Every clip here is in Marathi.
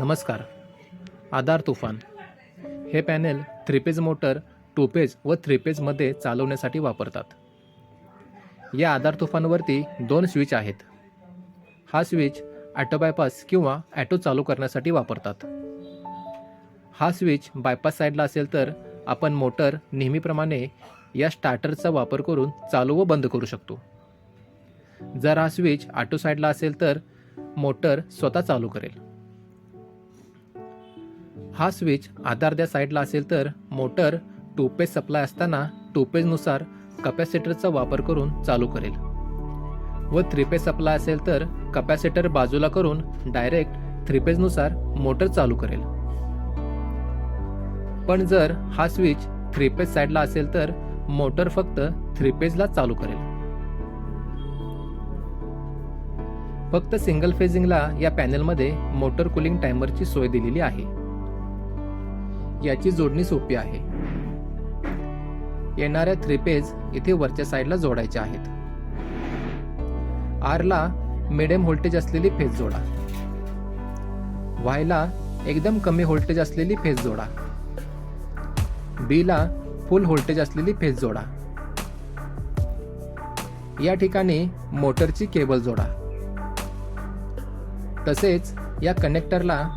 नमस्कार. आधार तुफान. हे panel three phase motor two phase व थ्री पेजमध्ये चालवण्यासाठी वापरतात. या आधार तुफानवरती दोन स्विच आहेत. हा स्विच ॲटो बायपास किंवा ॲटो चालू करण्यासाठी वापरतात. हा स्विच बायपास साईडला असेल तर आपण मोटर नेहमीप्रमाणे या स्टार्टरचा वापर करून चालू व बंद करू शकतो. जर हा स्विच ऑटो साईडला असेल तर मोटर स्वतः चालू करेल. हा स्विच आधार द्या साईडला असेल तर मोटर टू पेज सप्लाय असताना टू पेजनुसार कपॅसिटरचा वापर करून चालू करेल. व थ्री पेज सप्लाय असेल तर कपॅसिटर बाजूला करून डायरेक्ट थ्री पेजनुसार मोटर चालू करेल. पण जर हा स्विच थ्री पेज साईडला असेल तर मोटर फक्त थ्री पेजला चालू करेल. फक्त सिंगल फेजिंगला या पॅनेलमध्ये मोटर कुलिंग टायमरची सोय दिलेली आहे. याची जोडणी सोपी आहे. येणाऱ्या थ्री पेज इथे वरच्या साईडला जोडायच्या आहेत. आरला मिडियम व्होल्टेज असलेली फेज जोडा. व्हायला एकदम कमी व्होल्टेज असलेली फेज जोडा. बीला फुल व्होल्टेज असलेली फेज जोडा. या ठिकाणी मोटरची केबल जोडा. तसेच या कनेक्टरला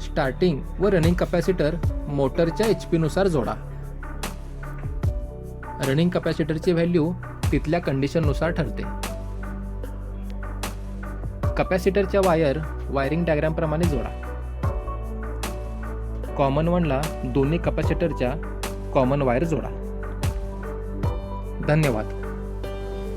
स्टार्टिंग व रनिंग कपॅसिटर मोटरच्या एच पीनुसार जोडा. रनिंग कपॅसिटरची व्हॅल्यू तिथल्या कंडिशननुसार ठरते. कपॅसिटरच्या वायर वायरिंग डायग्रामप्रमाणे जोडा. कॉमन वनला दोन्ही कपॅसिटरच्या कॉमन वायर जोडा. धन्यवाद.